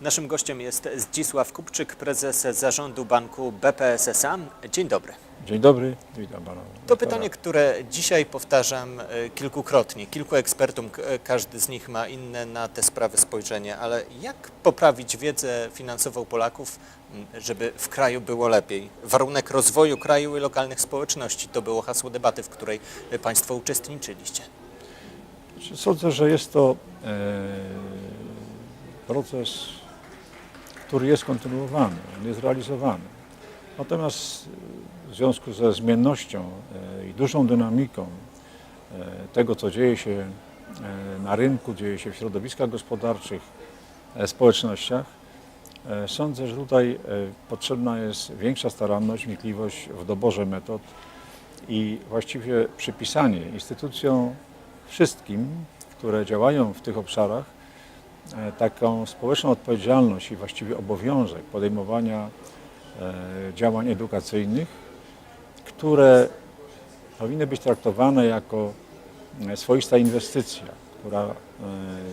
Naszym gościem jest Zdzisław Kupczyk, prezes zarządu banku BPSSA. Dzień dobry. Dzień dobry, witam pana. To pytanie, które dzisiaj powtarzam e, kilkukrotnie. Kilku ekspertom, k- e, każdy z nich ma inne na te sprawy spojrzenie, ale jak poprawić wiedzę finansową Polaków, żeby w kraju było lepiej? Warunek rozwoju kraju i lokalnych społeczności to było hasło debaty, w której e, Państwo uczestniczyliście. Sądzę, że jest to e, proces, który jest kontynuowany, on jest realizowany. Natomiast e, w związku ze zmiennością e, i dużą dynamiką e, tego, co dzieje się na rynku, dzieje się w środowiskach gospodarczych, społecznościach, sądzę, że tutaj potrzebna jest większa staranność, wnikliwość w doborze metod i właściwie przypisanie instytucjom wszystkim, które działają w tych obszarach, taką społeczną odpowiedzialność i właściwie obowiązek podejmowania e, działań edukacyjnych, które powinny być traktowane jako e, swoista inwestycja, która e,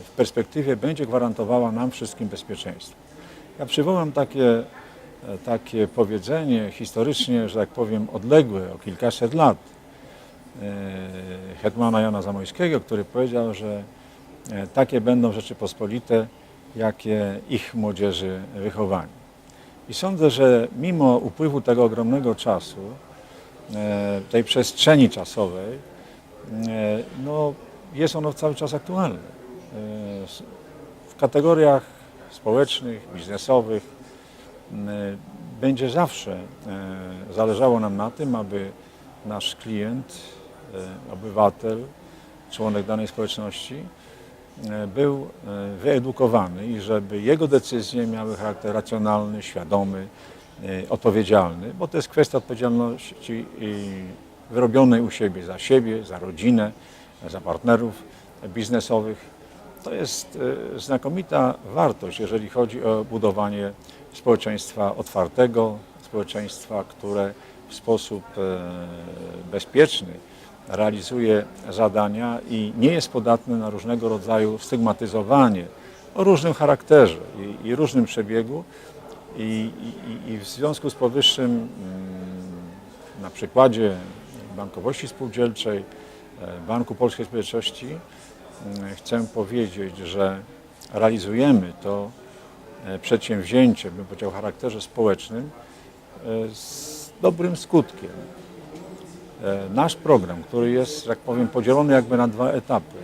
w perspektywie będzie gwarantowała nam wszystkim bezpieczeństwo. Ja przywołam takie, e, takie powiedzenie historycznie, że tak powiem, odległe o kilkaset lat e, hetmana Jana Zamojskiego, który powiedział, że e, takie będą Rzeczypospolite, jakie ich młodzieży wychowani. I sądzę, że mimo upływu tego ogromnego czasu, e, tej przestrzeni czasowej, e, no, jest ono cały czas aktualne. E, W kategoriach społecznych, biznesowych będzie zawsze e, zależało nam na tym, aby nasz klient, e, obywatel, członek danej społeczności e, był e, wyedukowany i żeby jego decyzje miały charakter racjonalny, świadomy, e, odpowiedzialny, bo to jest kwestia odpowiedzialności wyrobionej u siebie za siebie, za rodzinę, za partnerów biznesowych. To jest e, znakomita wartość, jeżeli chodzi o budowanie społeczeństwa otwartego, społeczeństwa, które w sposób e, bezpieczny realizuje zadania i nie jest podatne na różnego rodzaju stygmatyzowanie o różnym charakterze i, i różnym przebiegu. I, i, I w związku z powyższym mm, na przykładzie bankowości spółdzielczej, e, Banku Polskiej Społeczności mm, chcę powiedzieć, że realizujemy to e, przedsięwzięcie, bym powiedział, o charakterze społecznym e, z dobrym skutkiem. E, Nasz program, który jest, tak powiem, podzielony jakby na dwa etapy,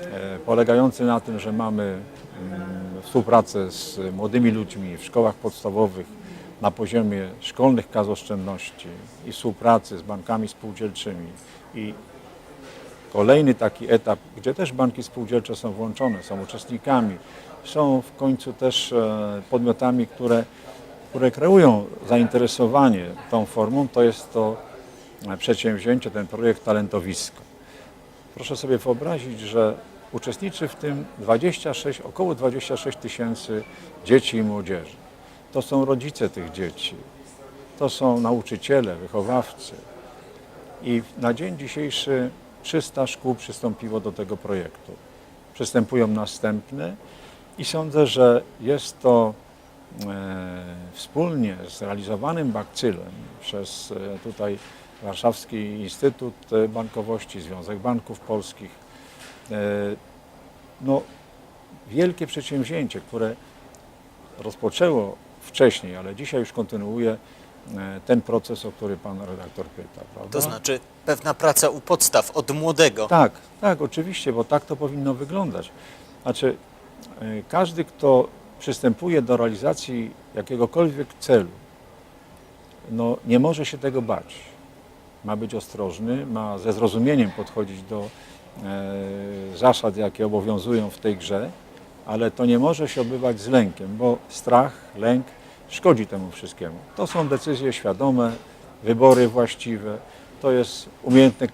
e, polegający na tym, że mamy mm, współpracę z młodymi ludźmi w szkołach podstawowych na poziomie szkolnych kas oszczędności i współpracy z bankami spółdzielczymi. I kolejny taki etap, gdzie też banki spółdzielcze są włączone, są uczestnikami, są w końcu też e, podmiotami, które, które kreują zainteresowanie tą formą, to jest to przedsięwzięcie, ten projekt Talentowisko. Proszę sobie wyobrazić, że uczestniczy w tym 26, około 26 tysięcy dzieci i młodzieży. To są rodzice tych dzieci, to są nauczyciele, wychowawcy. I na dzień dzisiejszy 300 szkół przystąpiło do tego projektu. Przystępują następne i sądzę, że jest to e, wspólnie z realizowanym bakcylem przez e, tutaj Warszawski Instytut e, Bankowości, Związek Banków Polskich, e, no, wielkie przedsięwzięcie, które rozpoczęło wcześniej, ale dzisiaj już kontynuuje e, ten proces, o który pan redaktor pyta. Prawda? To znaczy pewna praca u podstaw, od młodego. Tak, tak, oczywiście, bo tak to powinno wyglądać. Znaczy, y, każdy, kto przystępuje do realizacji jakiegokolwiek celu, no, nie może się tego bać. Ma być ostrożny, ma ze zrozumieniem podchodzić do e, zasad, jakie obowiązują w tej grze, ale to nie może się odbywać z lękiem, bo strach, lęk szkodzi temu wszystkiemu. To są decyzje świadome, wybory właściwe, to jest umiejętne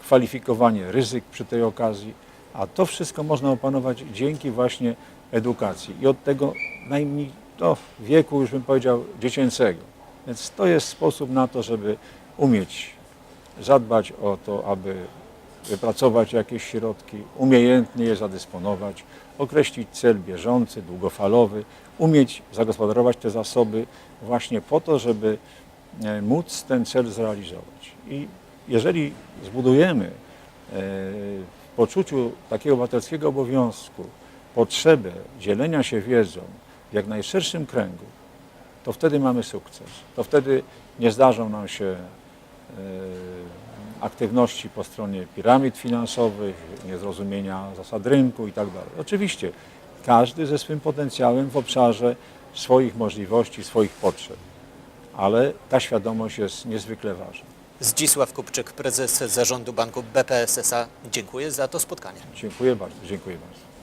kwalifikowanie ryzyk przy tej okazji, a to wszystko można opanować dzięki właśnie edukacji i od tego najmniej do wieku, już bym powiedział, dziecięcego. Więc to jest sposób na to, żeby umieć zadbać o to, aby wypracować jakieś środki, umiejętnie je zadysponować, określić cel bieżący, długofalowy, umieć zagospodarować te zasoby właśnie po to, żeby e, móc ten cel zrealizować. I jeżeli zbudujemy e, w poczuciu takiego obywatelskiego obowiązku potrzebę dzielenia się wiedzą w jak najszerszym kręgu, to wtedy mamy sukces. To wtedy nie zdarzą nam się aktywności po stronie piramid finansowych, niezrozumienia zasad rynku itd. Oczywiście każdy ze swym potencjałem w obszarze swoich możliwości, swoich potrzeb, ale ta świadomość jest niezwykle ważna. Zdzisław Kupczyk, prezes zarządu banku BPS SA. Dziękuję za to spotkanie. Dziękuję bardzo. Dziękuję bardzo.